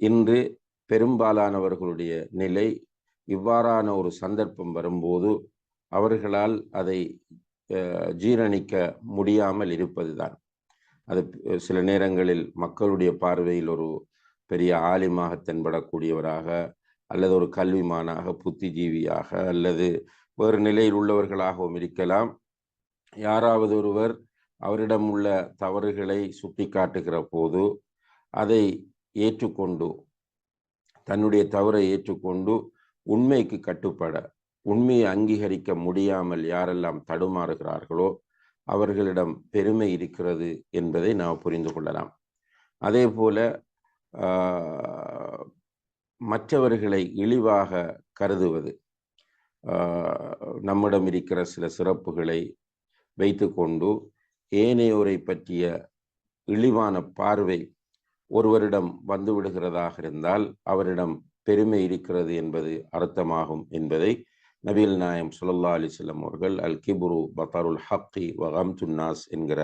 இன்று பெரும்பாலானவர்களுடைய நிலை இவ்வாறான ஒரு சந்தர்ப்பம் வரும்போது அவர்களால் அதை ஜீரணிக்க முடியாமல் இருப்பதுதான். அது சில நேரங்களில் மக்களுடைய பார்வையில் ஒரு பெரிய ஆலிமாக தென்படக்கூடியவராக அல்லது ஒரு கல்விமானாக புத்திஜீவியாக அல்லது வேறு நிலையில் உள்ளவர்களாகவும் இருக்கலாம். யாராவது ஒருவர் அவரிடம் உள்ள தவறுகளை சுட்டி காட்டுகிற போது அதை ஏற்றுக்கொண்டு தன்னுடைய தவறை ஏற்றுக்கொண்டு உண்மைக்கு கட்டுப்பட உண்மையை அங்கீகரிக்க முடியாமல் யாரெல்லாம் தடுமாறுகிறார்களோ அவர்களிடம் பெருமை இருக்கிறது என்பதை நாம் புரிந்து கொள்ளலாம். அதே போல மற்றவர்களை இழிவாக கருதுவது நம்மிடம் இருக்கிற சில சிறப்புகளை வைத்துக்கொண்டு ஏனையோரை பற்றிய இழிவான பார்வை ஒருவரிடம் வந்து விடுகிறதாக இருந்தால் அவரிடம் பெருமை இருக்கிறது என்பது அர்த்தமாகும் என்பதை நபீல் நாயம் சுல்லா அலிஸ்லம் அவர்கள் அல் கிபுரு பத்தாருல் ஹக்கி வகம் துன்னாஸ் என்கிற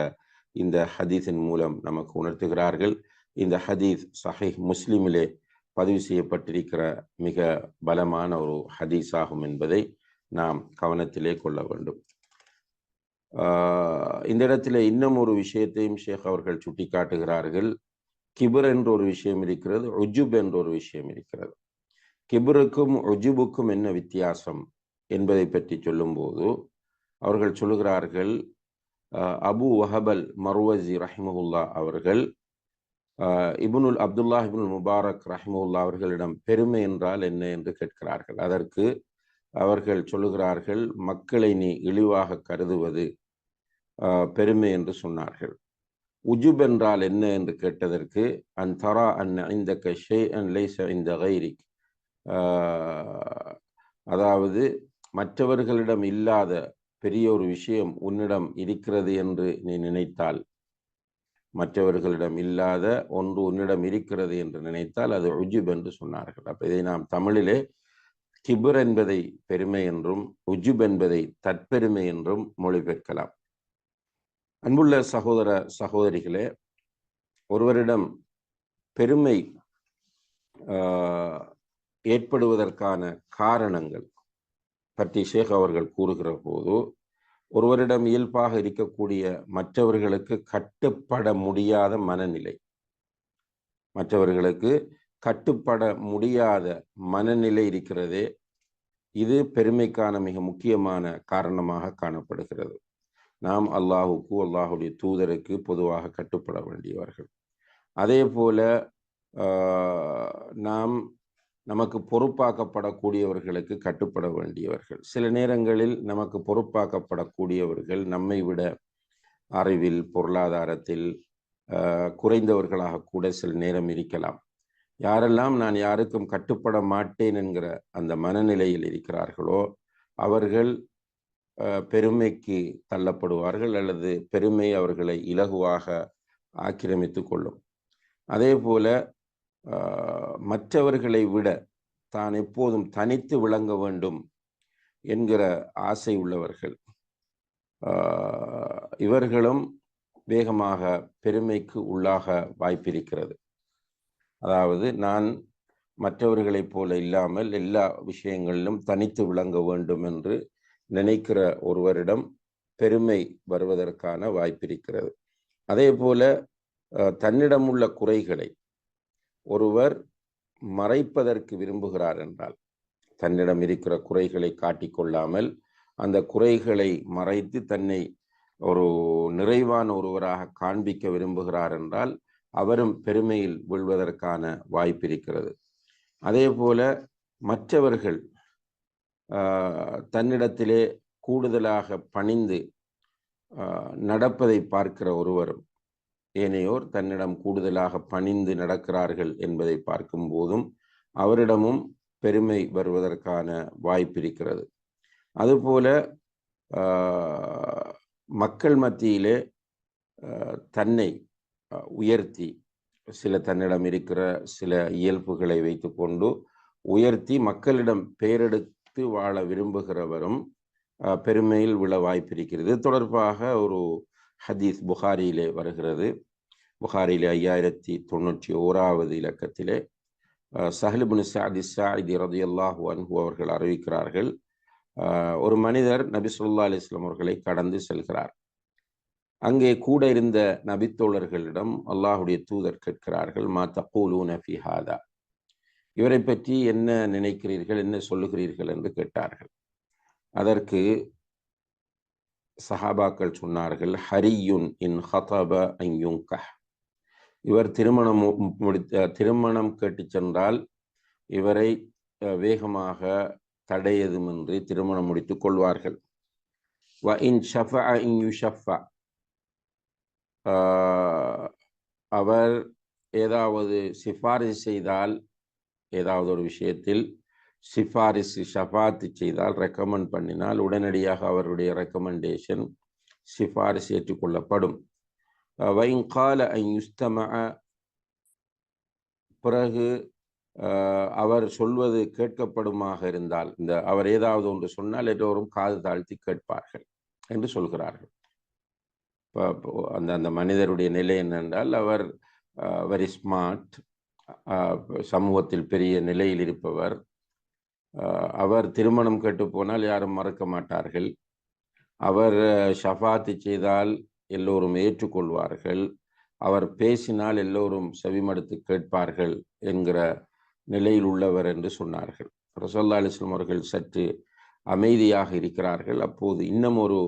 இந்த ஹதீஸின் மூலம் நமக்கு உணர்த்துகிறார்கள். இந்த ஹதீஸ் சஹீஹ் முஸ்லிமிலே பதிவு செய்யப்பட்டிருக்கிற மிக பலமான ஒரு ஹதீஸ் ஆகும் என்பதை நாம் கவனத்திலே கொள்ள வேண்டும். இந்த இடத்துல இன்னும் ஒரு விஷயத்தையும் ஷேக் அவர்கள் சுட்டிக்காட்டுகிறார்கள். கிபர் என்ற ஒரு விஷயம் இருக்கிறது உஜுப் என்ற ஒரு விஷயம் இருக்கிறது. கிபருக்கும் உஜுபுக்கும் என்ன வித்தியாசம் என்பதை பற்றி சொல்லும்போது அவர்கள் சொல்லுகிறார்கள் அபு வஹபல் மர்வசி ரஹிமஹுல்லா அவர்கள் இபுனுல் அப்துல்லா இபுனுல் முபாரக் ரஹிமுல்லா அவர்களிடம் பெருமை என்றால் என்ன என்று கேட்கிறார்கள். அதற்கு அவர்கள் சொல்லுகிறார்கள் மக்களை நீ இழிவாக கருதுவது பெருமை என்று சொன்னார்கள். உஜுப் என்றால் என்ன என்று கேட்டதற்கு அன் தரா அன் இந்த கஷே அன் லைச இந்த கைரிக். அதாவது மற்றவர்களிடம் இல்லாத பெரிய ஒரு விஷயம் உன்னிடம் இருக்கிறது என்று நீ நினைத்தால் மற்றவர்களிடம் இல்லாத ஒன்று உன்னிடம் இருக்கிறது என்று நினைத்தால் அது உஜுப் என்று சொன்னார்கள். அப்போ இதை நாம் தமிழிலே கிபுர் என்பதை பெருமை என்றும் உஜுப் என்பதை தற்பெருமை என்றும் மொழிபெயர்க்கலாம். அன்புள்ள சகோதர சகோதரிகளே ஒருவரிடம் பெருமை ஏற்படுவதற்கான காரணங்கள் பற்றி ஷேக் அவர்கள் கூறுகிற போது ஒருவரிடம் இயல்பாக இருக்கக்கூடிய மற்றவர்களுக்கு கட்டுப்பட முடியாத மனநிலை. மற்றவர்களுக்கு கட்டுப்பட முடியாத மனநிலை இருக்கிறதே இது பெருமைக்கான மிக முக்கியமான காரணமாக காணப்படுகிறது. நாம் அல்லாஹுக்கு அல்லாஹுடைய தூதருக்கு பொதுவாக கட்டுப்பட வேண்டியவர்கள். அதே போல நாம் நமக்கு பொறுப்பாக்கப்படக்கூடியவர்களுக்கு கட்டுப்பட வேண்டியவர்கள். சில நேரங்களில் நமக்கு பொறுப்பாக்கப்படக்கூடியவர்கள் நம்மை விட அறிவில் பொருளாதாரத்தில் குறைந்தவர்களாக கூட சில நேரம் இருக்கலாம். யாரெல்லாம் நான் யாருக்கும் கட்டுப்பட மாட்டேன் என்கிற அந்த மனநிலையில் இருக்கிறார்களோ அவர்கள் பெருமைக்கு தள்ளப்படுவார்கள் அல்லது பெருமை அவர்களை இலகுவாக ஆக்கிரமித்து கொள்ளும். அதே போல மற்றவர்களை விட தான் எப்போதும் தனித்து விளங்க வேண்டும் என்கிற ஆசை உள்ளவர்கள். இவர்களும் வேகமாக பெருமைக்கு உள்ளாக வாய்ப்பிருக்கிறது. அதாவது நான் மற்றவர்களைப் போல இல்லாமல் எல்லா விஷயங்களிலும் தனித்து விளங்க வேண்டும் என்று நினைக்கிற ஒருவரிடம் பெருமை வருவதற்கான வாய்ப்பிருக்கிறது. அதே போல தன்னிடம் உள்ள குறைகளை ஒருவர் மறைப்பதற்கு விரும்புகிறார் என்றால் தன்னிடம் இருக்கிற குறைகளை காட்டிக்கொள்ளாமல் அந்த குறைகளை மறைத்து தன்னை ஒரு நிறைவான ஒருவராக காண்பிக்க விரும்புகிறார் என்றால் அவரும் பெருமையில் விழுவதற்கான வாய்ப்பு இருக்கிறது அதே போல மற்றவர்கள் தன்னிடத்திலே கூடுதலாக பணிந்து நடப்பதை பார்க்கிற ஒருவரும் ஏனையோர் தன்னிடம் கூடுதலாக பணிந்து நடக்கிறார்கள் என்பதை பார்க்கும் போதும் அவரிடமும் பெருமை வருவதற்கான வாய்ப்பு இருக்கிறது. அதுபோல மக்கள் மத்தியிலே தன்னை உயர்த்தி சில தன்னிடம் இருக்கிற சில இயல்புகளை வைத்துக்கொண்டு உயர்த்தி மக்களிடம் பெயரெடுத்து வாழ விரும்புகிறவரும் பெருமையில் விழ வாய்ப்பிருக்கிறது. தொடர்பாக ஒரு ஹதீஸ் புகாரியிலே வருகிறது. புகாரியிலே ஐயாயிரத்தி தொண்ணூற்றி ஓராவது இலக்கத்திலே சஹலிபுன் சாதி சாயிதி ரதி அல்லாஹு அன்பு அவர்கள் அறிவிக்கிறார்கள் ஒரு மனிதர் நபி சொல்லா அலிஸ்லாம் அவர்களை கடந்து செல்கிறார். அங்கே கூட இருந்த நபித்தோழர்களிடம் அல்லாஹுடைய தூதர் கேட்கிறார்கள் மா தப்பூலூ நஃபிஹாதா இவரை பற்றி என்ன நினைக்கிறீர்கள் என்ன சொல்லுகிறீர்கள் என்று கேட்டார்கள். அதற்கு சஹாபாக்கள் சொன்னார்கள் ஹரியுன் இன் ஹதப ஐயுங்கஹ் இவர் திருமணம் முடித்த திருமணம் கேட்டு சென்றால் இவரை வேகமாக தடையதுமின்றி திருமணம் முடித்துக் கொள்வார்கள். வ இன் ஷஃபா இன் யு ஷஃபா அவர் ஏதாவது சிபாரிசு செய்தால் ஏதாவது ஒரு விஷயத்தில் சிபாரிசு ஷஃபாத்து செய்தால் ரெக்கமெண்ட் பண்ணினால் உடனடியாக அவருடைய ரெக்கமெண்டேஷன் சிபாரிசு ஏற்றுக்கொள்ளப்படும். வைங்கால யுஸ்தம பிறகு அவர் சொல்வது கேட்கப்படுமாக இருந்தால் இந்த அவர் ஏதாவது ஒன்று சொன்னால் எல்லோரும் காது தாழ்த்தி கேட்பார்கள் என்று சொல்கிறார்கள். இப்போ அந்த அந்த மனிதருடைய நிலை என்னென்றால் அவர் வெரி ஸ்மார்ட் சமூகத்தில் பெரிய நிலையில் இருப்பவர். அவர் திருமணம் கேட்டு போனால் யாரும் மறக்க மாட்டார்கள். அவர் ஷஃபாத்து செய்தால் எல்லோரும் ஏற்றுக்கொள்வார்கள். அவர் பேசினால் எல்லோரும் செவிமடுத்து கேட்பார்கள் என்கிற நிலையில் உள்ளவர் என்று சொன்னார்கள். ரசோல்லா அலிஸ்லாம் அவர்கள் சற்று அமைதியாக இருக்கிறார்கள். அப்போது இன்னும் ஒரு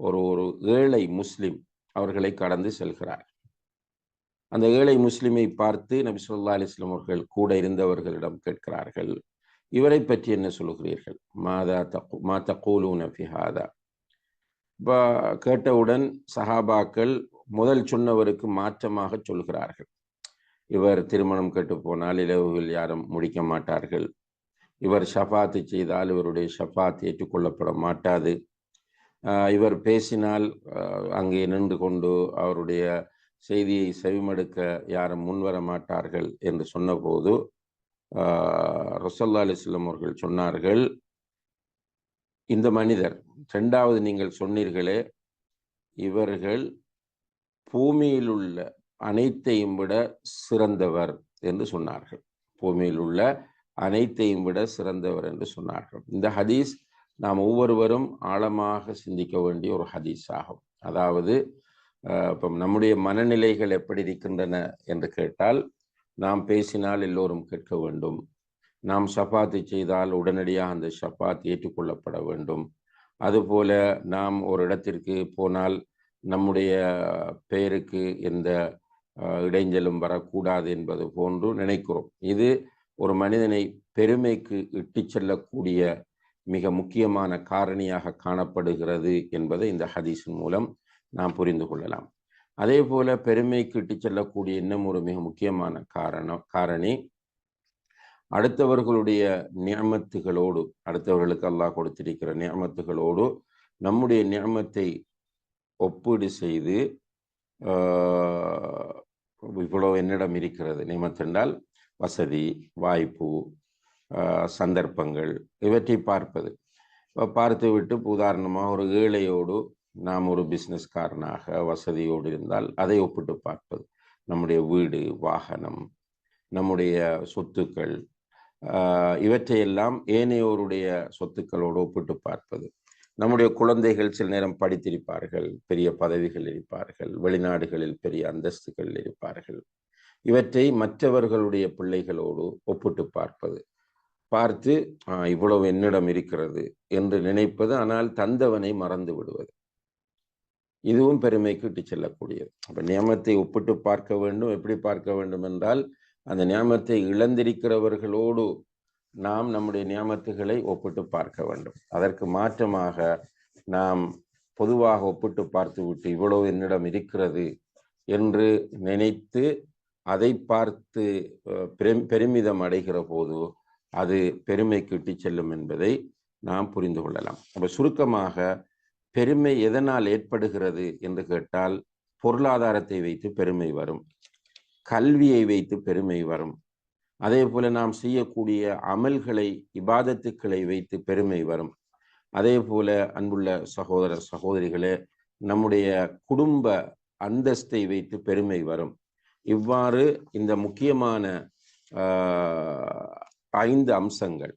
ஒரு ஒரு ஏழை முஸ்லிம் அவர்களை கடந்து செல்கிறார். அந்த ஏழை முஸ்லிமை பார்த்து நபி சொல்லா அலிஸ்லாம் அவர்கள் கூட இருந்தவர்களிடம் கேட்கிறார்கள் இவரை பற்றி என்ன சொல்லுகிறீர்கள்? மாதா தகு மா தகூலூன ஃபிஹாதா இப்போ கேட்டவுடன் சஹாபாக்கள் முதல் சொன்னவருக்கு மாற்றமாக சொல்கிறார்கள். இவர் திருமணம் கெட்டு போனால் இலவுகள் யாரும் முடிக்க மாட்டார்கள். இவர் ஷஃபாத்து செய்தால் இவருடைய ஷஃபாத் ஏற்றுக்கொள்ளப்பட மாட்டாது. இவர் பேசினால் அங்கே நின்று கொண்டு அவருடைய செய்தியை செவிமடுக்க யாரும் முன்வர மாட்டார்கள் என்று சொன்னபோது ரொசல்லா அலிஸ்லம் அவர்கள் சொன்னார்கள் இந்த மனிதர் ரெண்டாவது நீங்கள் சொன்னீர்களே இவர்கள் பூமியில் உள்ள அனைத்தையும் விட சிறந்தவர் என்று சொன்னார்கள். பூமியில் உள்ள அனைத்தையும் விட சிறந்தவர் என்று சொன்னார்கள். இந்த ஹதீஸ் நாம் ஒவ்வொருவரும் ஆழமாக சிந்திக்க வேண்டிய ஒரு ஹதீஸ் ஆகும் அதாவது இப்போ நம்முடைய மனநிலைகள் எப்படி இருக்கின்றன என்று கேட்டால் நாம் பேசினால் எல்லோரும் கேட்க வேண்டும். நாம் சப்பாத்தி செய்தால் உடனடியாக அந்த சப்பாத்தி ஏற்றுக்கொள்ளப்பட வேண்டும். அதுபோல நாம் ஒரு இடத்திற்கு போனால் நம்முடைய பெயருக்கு எந்த இடைஞ்சலும் வரக்கூடாது என்பது போன்று நினைக்கிறோம். இது ஒரு மனிதனை பெருமைக்கு இட்டு செல்லக்கூடிய மிக முக்கியமான காரணியாக காணப்படுகிறது என்பதை இந்த ஹதீஸின் மூலம் நாம் புரிந்து கொள்ளலாம். அதே போல பெருமைக்கு இட்டு செல்லக்கூடிய இன்னும் ஒரு மிக முக்கியமான காரணம் காரணி அடுத்தவர்களுடைய நியமத்துகளோடு அடுத்தவர்களுக்கு அல்லாஹ் கொடுத்திருக்கிற நியமத்துகளோடு நம்முடைய நியமத்தை ஒப்பீடு செய்து இவ்வளவு என்னிடம் இருக்கிறது. நியமத்தென்றால் வசதி வாய்ப்பு சந்தர்ப்பங்கள் இவற்றை பார்ப்பது. பார்த்து விட்டு உதாரணமாக ஒரு ஏழையோடு நாம் ஒரு பிஸ்னஸ்காரனாக வசதியோடு இருந்தால் அதை ஒப்பிட்டு பார்ப்பது. நம்முடைய வீடு வாகனம் நம்முடைய சொத்துக்கள் இவற்றையெல்லாம் ஏனையோருடைய சொத்துக்களோடு ஒப்பிட்டு பார்ப்பது. நம்முடைய குழந்தைகள் சில நேரம் படித்திருப்பார்கள் பெரிய பதவிகள் இருப்பார்கள் வெளிநாடுகளில் பெரிய அந்தஸ்துகள் இருப்பார்கள். இவற்றை மற்றவர்களுடைய பிள்ளைகளோடு ஒப்பிட்டு பார்ப்பது. பார்த்து இவ்வளவு என்னிடம் இருக்கிறது என்று நினைப்பது ஆனால் தந்தவனை மறந்து விடுவது. இதுவும் பெருமைக்கு இட்டு செல்லக்கூடியது. அப்போ நியமத்தை ஒப்பிட்டு பார்க்க வேண்டும். எப்படி பார்க்க வேண்டும் என்றால் அந்த நியமத்தை இழந்திருக்கிறவர்களோடு நாம் நம்முடைய நியமத்துகளை ஒப்பிட்டு பார்க்க வேண்டும். அதற்கு மாற்றமாக நாம் பொதுவாக ஒப்பிட்டு பார்த்து விட்டு இவ்வளவு என்னிடம் இருக்கிறது என்று நினைத்து அதை பார்த்து பெருமிதம் அடைகிற போது அது பெருமைக்கு இட்டு செல்லும் என்பதை நாம் புரிந்து கொள்ளலாம். அப்போ சுருக்கமாக பெருமை எதனால் ஏற்படுகிறது என்று கேட்டால் பொருளாதாரத்தை வைத்து பெருமை வரும் கல்வியை வைத்து பெருமை வரும். அதே போல நாம் செய்யக்கூடிய அமல்களை இபாதத்துக்களை வைத்து பெருமை வரும். அதே போல அன்புள்ள சகோதர சகோதரிகளே நம்முடைய குடும்ப அந்தஸ்தை வைத்து பெருமை வரும். இவ்வாறு இந்த முக்கியமான ஐந்து அம்சங்கள்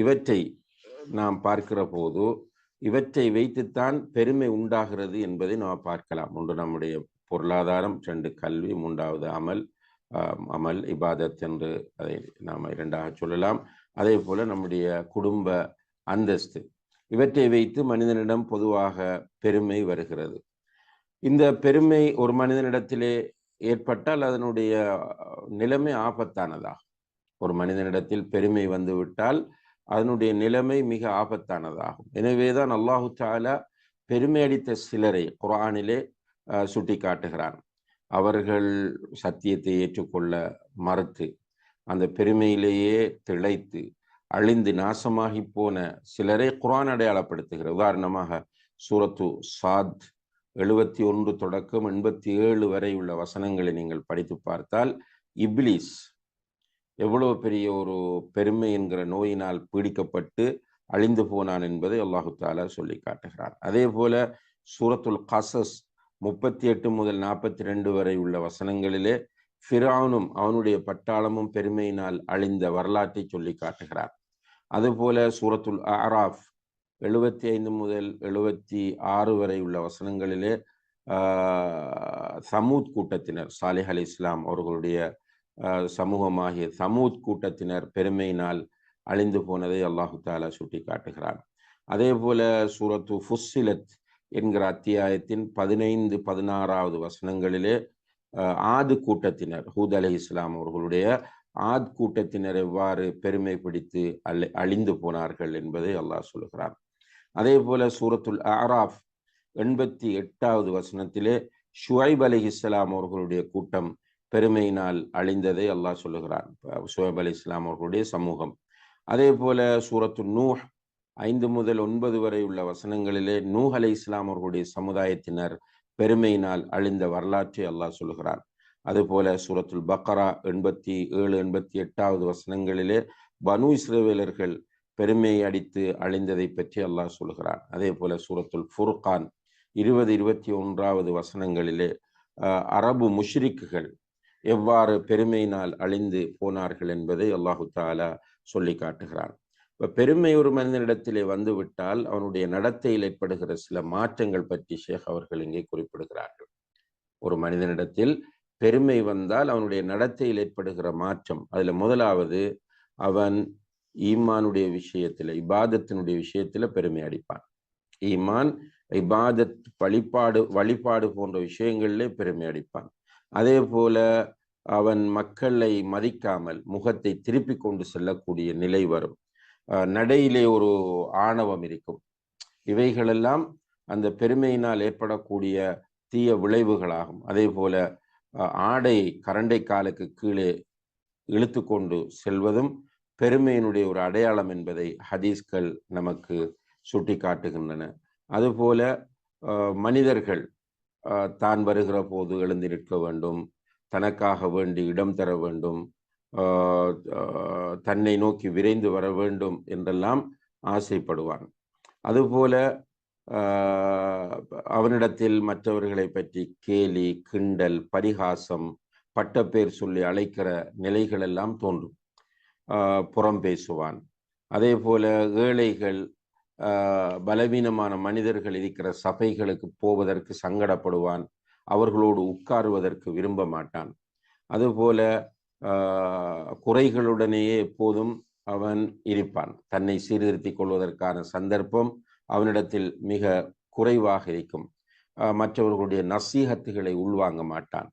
இவற்றை நாம் பார்க்கிற போது இவற்றை வைத்துத்தான் பெருமை உண்டாகிறது என்பதை நாம் பார்க்கலாம். ஒன்று நம்முடைய பொருளாதாரம் ரெண்டு கல்வி மூன்றாவது அமல் அமல் இபாதத் என்று அதை நாம் இரண்டாக சொல்லலாம். அதே போல நம்முடைய குடும்ப அந்தஸ்து. இவற்றை வைத்து மனிதனிடம் பொதுவாக பெருமை வருகிறது. இந்த பெருமை ஒரு மனிதனிடத்திலே ஏற்பட்டால் அதனுடைய நிலைமை ஆபத்தானதாகும். ஒரு மனிதனிடத்தில் பெருமை வந்துவிட்டால் அதனுடைய நிலைமை மிக ஆபத்தானதாகும். எனவேதான் அல்லாஹு தாலா பெருமை அடித்த சிலரை குரானிலே சுட்டி காட்டுகிறான் அவர்கள் சத்தியத்தை ஏற்றுக்கொள்ள மறுத்து அந்த பெருமையிலேயே திளைத்து அழிந்து நாசமாகி போன சிலரை குரான் அடையாளப்படுத்துகிற உதாரணமாக சூரத்து சாத் எழுபத்தி ஒன்று தொடக்கம் எண்பத்தி ஏழு வரை உள்ள வசனங்களை நீங்கள் படித்து பார்த்தால் இப்லீஸ் எவ்வளவு பெரிய ஒரு பெருமை என்கிற நோயினால் பீடிக்கப்பட்டு அழிந்து போனான் என்பதை அல்லாஹு தாலா சொல்லி காட்டுகிறான். அதே போல சூரத்துல் கசஸ் முப்பத்தி எட்டு முதல் நாற்பத்தி ரெண்டு வரை உள்ள வசனங்களிலே ஃபிரானும் அவனுடைய பட்டாளமும் பெருமையினால் அழிந்த வரலாற்றை சொல்லி காட்டுகிறார். அதுபோல சூரத்துல் ஆராஃப் எழுபத்தி ஐந்து முதல் எழுபத்தி ஆறு வரை உள்ள வசனங்களிலே சமூத் கூட்டத்தினர் சாலிஹ் அலி இஸ்லாம் அவர்களுடைய சமூகமாகிய சமூத் கூட்டத்தினர் பெருமையினால் அழிந்து போனதை அல்லாஹு தாலா சுட்டி காட்டுகிறான் அதே போல சூரத்து ஃபுஸ்ஸிலத் என்கிற அத்தியாயத்தின் பதினைந்து பதினாறாவது வசனங்களிலே ஆது கூட்டத்தினர் ஹூத் அலி இஸ்லாம் அவர்களுடைய ஆத் கூட்டத்தினர் எவ்வாறு பெருமை பிடித்து அழி அழிந்து போனார்கள் என்பதை அல்லாஹ் சொல்கிறான். அதே போல சூரத்துல் ஆராஃப் எண்பத்தி எட்டாவது வசனத்திலே ஷுவைப் அலி இஸ்லாம் அவர்களுடைய கூட்டம் பெருமையினால் அழிந்ததை அல்லாஹ் சொல்லுகிறான். சுஹேப் அலி இஸ்லாம் அவர்களுடைய சமூகம். அதே போல சூரத்து நூஹ் ஐந்து முதல் ஒன்பது வரை உள்ள வசனங்களிலே நூஹ் அலி இஸ்லாம் அவர்களுடைய சமுதாயத்தினர் பெருமையினால் அழிந்த வரலாற்றை அல்லாஹ் சொல்லுகிறான். அதுபோல சூரத்துல் பக்கரா எண்பத்தி ஏழு எண்பத்தி எட்டாவது வசனங்களிலே பனு இஸ்ரேவேலர்கள் பெருமையை அடித்து அழிந்ததை பற்றி அல்லாஹ் சொல்கிறான் அதே போல சூரத்துல் ஃபுர்கான் இருபது இருபத்தி ஒன்றாவது வசனங்களிலே அரபு முஷ்ரிக்குகள் எவ்வாறு பெருமையினால் அழிந்து போனார்கள் என்பதை அல்லாஹு தாலா சொல்லி காட்டுகிறான். இப்ப பெருமை ஒரு மனிதனிடத்திலே வந்துவிட்டால் அவனுடைய நடத்தையில் ஏற்படுகிற சில மாற்றங்கள் பற்றி ஷேக் அவர்கள் இங்கே குறிப்பிடுகிறார்கள். ஒரு மனிதனிடத்தில் பெருமை வந்தால் அவனுடைய நடத்தையில் ஏற்படுகிற மாற்றம் அதுல முதலாவது அவன் ஈமானுடைய விஷயத்தில் இபாதத்தினுடைய விஷயத்துல பெருமை அடிப்பான். ஈமான் இபாதத் வழிபாடு வழிபாடு போன்ற விஷயங்களிலே பெருமை அடிப்பான். அதே போல அவன் மக்களை மதிக்காமல் முகத்தை திருப்பி கொண்டு செல்லக்கூடிய நிலை வரும். நடையிலே ஒரு ஆணவம் இருக்கும். இவைகளெல்லாம் அந்த பெருமையினால் ஏற்படக்கூடிய தீய விளைவுகளாகும். அதே போல ஆடை கரண்டை காலுக்கு கீழே இழுத்து கொண்டு செல்வதும் பெருமையினுடைய ஒரு அடையாளம் என்பதை ஹதீஸ்கள் நமக்கு சுட்டி காட்டுகின்றன அதுபோல மனிதர்கள் தான் வருகிற போது எழுந்து நிற்க வேண்டும். தனக்காக வேண்டி இடம் தர வேண்டும். தன்னை நோக்கி விரைந்து வர வேண்டும் என்றெல்லாம் ஆசைப்படுவான். அதுபோல அவனிடத்தில் மற்றவர்களை பற்றி கேலி கிண்டல் பரிகாசம் பட்டப்பேர் சொல்லி அழைக்கிற நிலைகள் எல்லாம் தோன்றும் புறம் பேசுவான். அதே போல ஏழைகள் பலவீனமான மனிதர்கள் இருக்கிற சபைகளுக்கு போவதற்கு சங்கடப்படுவான். அவர்களோடு உட்காருவதற்கு விரும்ப மாட்டான். அதுபோல குறைகளுடனேயே எப்போதும் அவன் இருப்பான். தன்னை சீர்திருத்திக் கொள்வதற்கான சந்தர்ப்பம் அவனிடத்தில் மிக குறைவாக இருக்கும். மற்றவர்களுடைய நசீகத்துகளை உள்வாங்க மாட்டான்.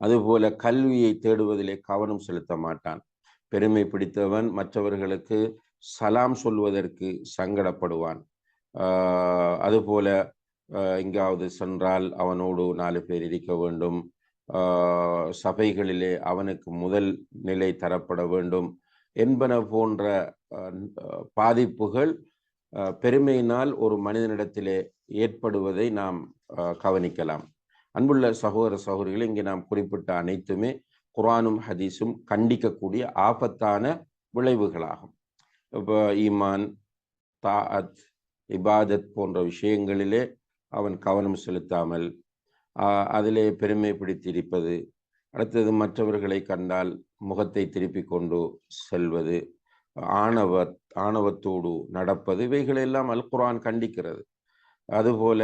அதுபோல கல்வியை தேடுவதிலே கவனம் செலுத்த மாட்டான். பெருமை பிடித்தவன் மற்றவர்களுக்கு சலாம் சொல்வதற்கு சங்கடப்படுவான். அதுபோல எங்காவது சென்றால் அவனோடு நாலு பேர் இருக்க வேண்டும். சபைகளிலே அவனுக்கு முதல் நிலை தரப்பட வேண்டும் என்பன போன்ற பாதிப்புகள் பெருமையினால் ஒரு மனிதனிடத்திலே ஏற்படுவதை நாம் கவனிக்கலாம். அன்புள்ள சகோதர சகோதரிகள் இங்கே நாம் குறிப்பிட்ட அனைத்துமே குரானும் ஹதீஸும் கண்டிக்கக்கூடிய ஆபத்தான விளைவுகளாகும். இப்போ ஈமான் தாஅத் இபாதத் போன்ற விஷயங்களிலே அவன் கவனம் செலுத்தாமல் அதிலே பெருமை பிடித்திருப்பது அடுத்தது மற்றவர்களை கண்டால் முகத்தை திருப்பி கொண்டு செல்வது ஆணவ ஆணவத்தோடு நடப்பது இவைகளெல்லாம் அல் குரான் கண்டிக்கிறது. அதுபோல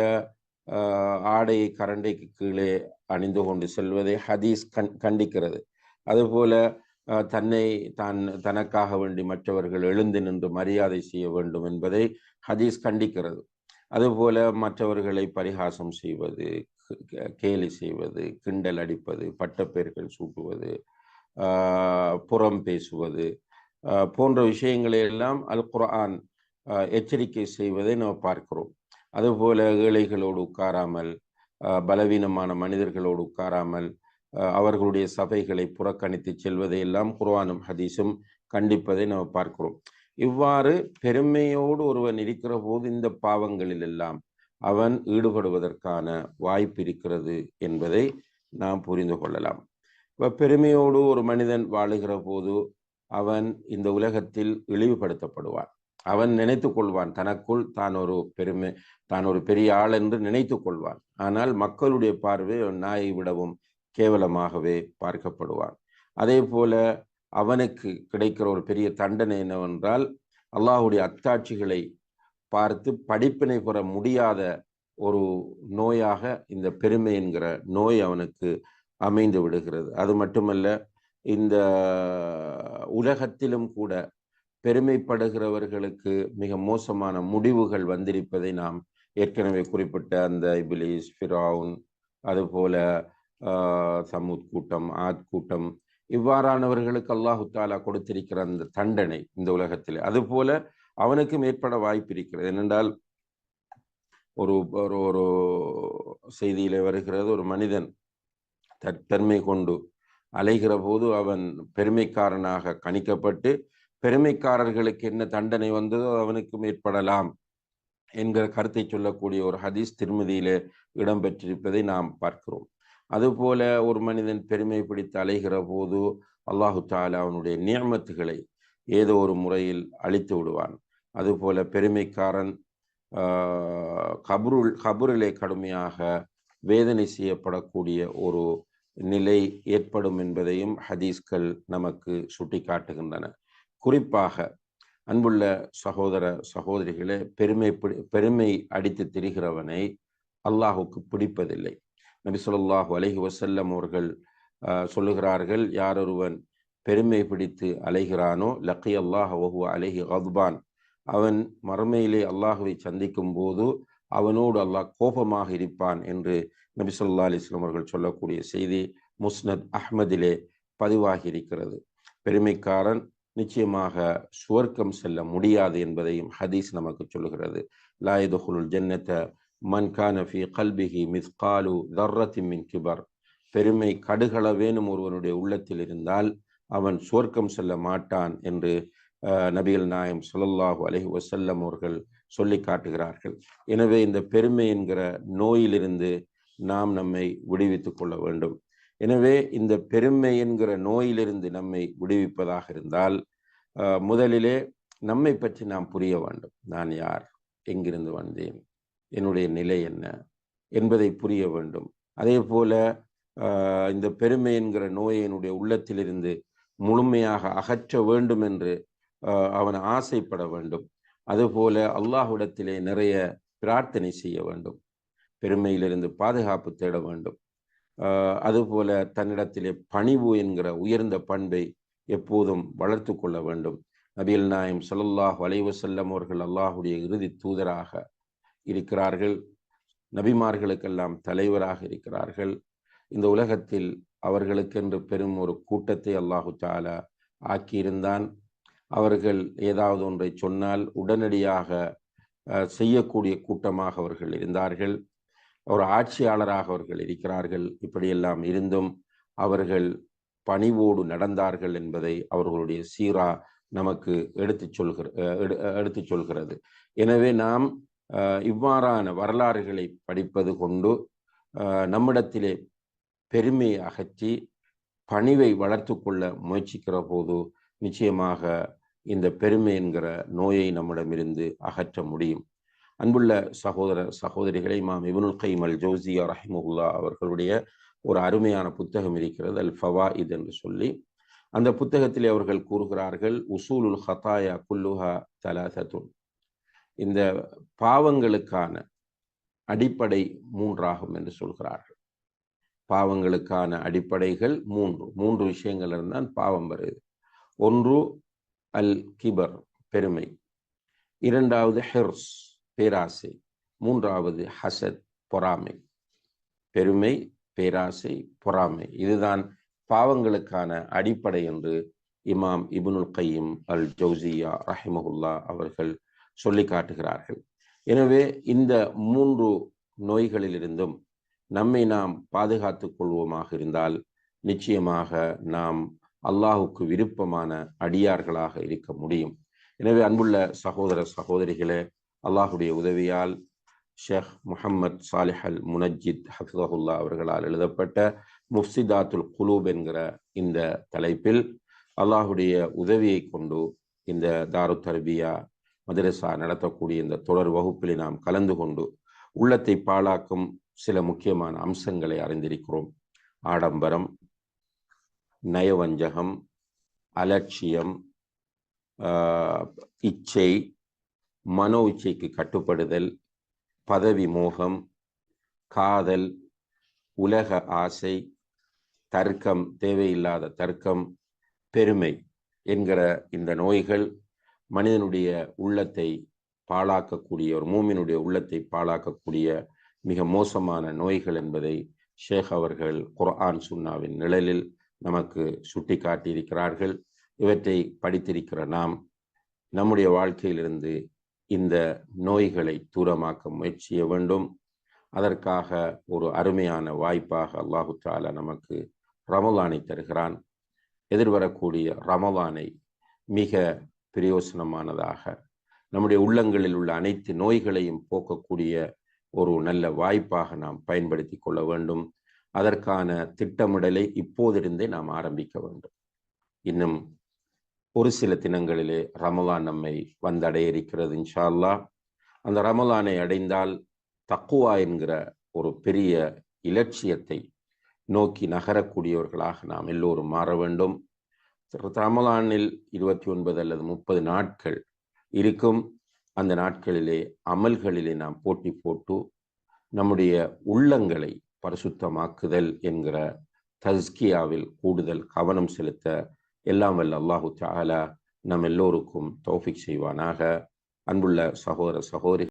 ஆடையை கரண்டைக்கு கீழே அணிந்து கொண்டு செல்வதை ஹதீஸ் கண் கண்டிக்கிறது. அதுபோல தன்னை தான் தனக்காக வேண்டி மற்றவர்கள் எழுந்து நின்று மரியாதை செய்ய வேண்டும் என்பதை ஹதீஸ் கண்டிக்கிறது. அதுபோல மற்றவர்களை பரிகாசம் செய்வது கேலி செய்வது கிண்டல் அடிப்பது பட்டப்பேர்கள் சூட்டுவது புறம் பேசுவது போன்ற விஷயங்களை எல்லாம் அல் குரான் எச்சரிக்கை செய்வதை நாம் பார்க்கிறோம். அதுபோல ஏழைகளோடு உட்காராமல் பலவீனமான மனிதர்களோடு உட்காராமல் அவர்களுடைய சபைகளை புறக்கணித்து செல்வதை எல்லாம் ஹதீஸும் கண்டிப்பதை நாம் பார்க்கிறோம். இவ்வாறு பெருமையோடு ஒருவன் இருக்கிற போது இந்த பாவங்களில் எல்லாம் அவன் ஈடுபடுவதற்கான வாய்ப்பு இருக்கிறது என்பதை நாம் புரிந்து கொள்ளலாம். இப்போ பெருமையோடு ஒரு மனிதன் வாழுகிற போது அவன் இந்த உலகத்தில் இழிவுபடுத்தப்படுவான். அவன் நினைத்து கொள்வான் தனக்குள் தான் ஒரு பெருமை தான் ஒரு பெரிய ஆள் என்று நினைத்து கொள்வான். ஆனால் மக்களுடைய பார்வை நாயை விடவும் கேவலமாகவே பார்க்கப்படுவான். அதே போல அவனுக்கு கிடைக்கிற ஒரு பெரிய தண்டனை என்னவென்றால் அல்லாஹுடைய அத்தாட்சிகளை பார்த்து படிப்பினை பெற முடியாத ஒரு நோயாக இந்த பெருமை என்கிற நோய் அவனுக்கு அமைந்து விடுகிறது. அது மட்டுமல்ல இந்த உலகத்திலும் கூட பெருமைப்படுகிறவர்களுக்கு மிக மோசமான முடிவுகள் வந்திருப்பதை நாம் ஏற்கனவே குறிப்பிட்ட அந்த இபிலிஸ் ஃபிரவுன் அதுபோல சமூத் கூட்டம் ஆத் கூட்டம் இவ்வாறானவர்களுக்கு அல்லாஹு தாலா கொடுத்திருக்கிற அந்த தண்டனை இந்த உலகத்தில். அதுபோல அவனுக்கும் ஏற்பட வாய்ப்பு இருக்கிறது. என்னென்றால் ஒரு ஒரு ஒரு செய்தியில வருகிறது ஒரு மனிதன் தற்பெருமை கொண்டு அலைகிற போது அவன் பெருமைக்காரனாக கணிக்கப்பட்டு பெருமைக்காரர்களுக்கு என்ன தண்டனை வந்ததோ அவனுக்கும் ஏற்படலாம் என்கிற கருத்தை சொல்லக்கூடிய ஒரு ஹதீஸ் திருமதியிலே இடம்பெற்றிருப்பதை நாம் பார்க்கிறோம். அதுபோல ஒரு மனிதன் பெருமை பிடித்து அலைகிற போது அல்லாஹு தாலா அவனுடைய நியமத்துகளை ஏதோ ஒரு முறையில் அழித்து விடுவான். அதுபோல பெருமைக்காரன் கபருள் கபரிலே கடுமையாக வேதனை செய்யப்படக்கூடிய ஒரு நிலை ஏற்படும் என்பதையும் ஹதீஸ்கள் நமக்கு சுட்டி காட்டுகின்றன குறிப்பாக அன்புள்ள சகோதர சகோதரிகளே பெருமை பெருமை அடித்து திரிகிறவனை அல்லாஹுக்கு பிடிப்பதில்லை. நபிசல்லாஹு அலஹி வசல்லம் அவர்கள் சொல்லுகிறார்கள் யாரொருவன் பெருமை பிடித்து அலைகிறானோ லக்கி அல்லாஹ் வஹு அலஹி கத்பான். அவன் மறுமையிலே அல்லாஹுவை சந்திக்கும் போது அவனோடு அல்லாஹ் கோபமாக இருப்பான் என்று நபி சொல்லா அலிஸ்லாம் அவர்கள் சொல்லக்கூடிய செய்தி முஸ்னத் அஹ்மதிலே பதிவாகி இருக்கிறது. பெருமைக்காரன் நிச்சயமாக சுவர்க்கம் செல்ல முடியாது என்பதையும் ஹதீஸ் நமக்கு சொல்லுகிறது. லாயுதுல் ஜன்னத்தை மன் கான ஃபி கல்பிஹி மிஸ்காலு தர்ரத்தி மின் கிபர். பெருமை கடுகளவேனும் ஒருவனுடைய உள்ளத்தில் இருந்தால் அவன் சுவர்க்கம் செல்ல மாட்டான் என்று நபிகள் நாயம் சொல்லல்லாஹு அலஹி வசல்லம் அவர்கள் சொல்லி காட்டுகிறார்கள். எனவே இந்த பெருமை என்கிற நோயிலிருந்து நாம் நம்மை விடுவித்துக் கொள்ள வேண்டும். எனவே இந்த பெருமை என்கிற நோயிலிருந்து நம்மை விடுவிப்பதாக இருந்தால் முதலிலே நம்மை பற்றி நாம் புரிய வேண்டும். நான் யார்? எங்கிருந்து வந்தேன்? என்னுடைய நிலை என்ன என்பதை புரிய வேண்டும். அதே போல இந்த பெருமை என்கிற நோயை என்னுடைய உள்ளத்திலிருந்து முழுமையாக அகற்ற வேண்டும் என்று அவன் ஆசைப்பட வேண்டும். அதுபோல அல்லாஹுடத்திலே நிறைய பிரார்த்தனை செய்ய வேண்டும். பெருமையிலிருந்து பாதுகாப்பு தேட வேண்டும். அதுபோல தன்னிடத்திலே பணிவு என்கிற உயர்ந்த பண்பை எப்போதும் வளர்த்து கொள்ள வேண்டும். நபியல் நாயம் சல்லாஹ் வலைவசல்லம் அவர்கள் அல்லாஹுடைய இறுதி தூதராக இருக்கிறார்கள். நபிமார்களுக்கெல்லாம் தலைவராக இருக்கிறார்கள். இந்த உலகத்தில் அவர்களுக்கென்று பெரும் ஒரு கூட்டத்தை அல்லாஹு தாலா ஆக்கியிருந்தான். அவர்கள் ஏதாவது ஒன்றை சொன்னால் உடனடியாக செய்யக்கூடிய கூட்டமாக அவர்கள் இருந்தார்கள். ஒரு ஆட்சியாளராக அவர்கள் இருக்கிறார்கள். இப்படியெல்லாம் இருந்தும் அவர்கள் பணிவோடு நடந்தார்கள் என்பதை அவர்களுடைய சீரா நமக்கு எடுத்து சொல்கிற எடுத்து சொல்கிறது. எனவே நாம் இவ்வாறான வரலாறுகளை படிப்பது கொண்டு நம்மிடத்திலே பெருமையை அகற்றி பணிவை வளர்த்து கொள்ள முயற்சிக்கிற போது நிச்சயமாக இந்த பெருமை என்கிற நோயை நம்மிடமிருந்து அகற்ற முடியும். அன்புள்ள சகோதர சகோதரிகளை மாம் இபனுல் கைம் அல் ஜோசியா ரஹிமுல்லா அவர்களுடைய ஒரு அருமையான புத்தகம் இருக்கிறது அல் ஃபவாயித் என்று சொல்லி. அந்த புத்தகத்திலே அவர்கள் கூறுகிறார்கள் உசூலுல் ஹதாயா குல்லுஹா தலாசத்துன். இந்த பாவங்களுக்கான அடிப்படை மூன்றாகும் என்று சொல்கிறார்கள். பாவங்களுக்கான அடிப்படைகள் மூன்று. மூன்று விஷயங்கள் இருந்தால் பாவம் வருது. ஒன்று அல் கிபர் பெருமை. இரண்டாவது ஹெர்ஸ் பேராசை. மூன்றாவது ஹசத் பொறாமை. பெருமை பேராசை பொறாமை. இதுதான் பாவங்களுக்கான அடிப்படை என்று இமாம் இபுனுல் கையீம் அல் ஜௌசியா ரஹிமஹுல்லா அவர்கள் சொல்லி காட்டுகிறார்கள். எனவே இந்த மூன்று நோய்களிலிருந்தும் நம்மை நாம் பாதுகாத்துக் கொள்வோமாக இருந்தால் நிச்சயமாக நாம் அல்லாஹுக்கு விருப்பமான அடியார்களாக இருக்க முடியும். எனவே அன்புள்ள சகோதர சகோதரிகளே அல்லாஹுடைய உதவியால் ஷேக் முஹம்மத் சாலிஹ் அல் முனஜித் ஹஃபிதஹுல்லா அவர்களால் எழுதப்பட்ட முஃப்சிதாத்துல் குலூப் என்கிற இந்த தலைப்பில் அல்லாஹுடைய உதவியை கொண்டு இந்த தாரு தர்பியா மதரசா நடத்தக்கூடிய இந்த தொடர் வகுப்பில் நாம் கலந்து கொண்டு உள்ளத்தை பாழாக்கும் சில முக்கியமான அம்சங்களை அறிந்திருக்கிறோம். ஆடம்பரம் நயவஞ்சகம் அலட்சியம் இச்சை மனோ இச்சைக்கு கட்டுப்படுதல் பதவி மோகம் காதல் உலக ஆசை தர்க்கம் தேவையில்லாத தர்க்கம் பெருமை என்கிற இந்த நோய்கள் மனிதனுடைய உள்ளத்தை பாழாக்கக்கூடிய ஒரு மூமினுடைய உள்ளத்தை பாழாக்கக்கூடிய மிக மோசமான நோய்கள் என்பதை ஷேக் அவர்கள் குர்ஆன் சுன்னாவின் நிழலில் நமக்கு சுட்டி காட்டியிருக்கிறார்கள் இவற்றை படித்திருக்கிற நாம் நம்முடைய வாழ்க்கையிலிருந்து இந்த நோய்களை தூரமாக்க முயற்சிய வேண்டும். அதற்காக ஒரு அருமையான வாய்ப்பாக அல்லாஹு தாலா நமக்கு ரமலானை தருகிறான். எதிர்வரக்கூடிய ரமலானை மிக பிரயோசனமானதாக. நம்முடைய உள்ளங்களில் உள்ள அனைத்து நோய்களையும் போக்கக்கூடிய ஒரு நல்ல வாய்ப்பாக நாம் பயன்படுத்தி கொள்ள வேண்டும். அதற்கான திட்டமிடலை இப்போதிருந்தே நாம் ஆரம்பிக்க வேண்டும். இன்னும் ஒரு சில தினங்களிலே ரமலான் நம்மை வந்தடைய இருக்கிறது இன்ஷால்லா அந்த ரமலானை அடைந்தால் தக்குவா என்கிற ஒரு பெரிய இலட்சியத்தை நோக்கி நகரக்கூடியவர்களாக நாம் எல்லோரும் மாற வேண்டும். ரமலானில் இருபத்தி ஒன்பது அல்லது முப்பது நாட்கள் இருக்கும். அந்த நாட்களிலே அமல்களிலே நாம் போட்டி போட்டு நம்முடைய உள்ளங்களை பரிசுத்தமாக்குதல் என்கிற தஸ்கியாவில் கூடுதல் கவனம் செலுத்த எல்லாம் வல்ல அல்லாஹு தாலா நம் எல்லோருக்கும் தௌஃபிக் செய்வானாக. அன்புள்ள சகோதர சகோதரி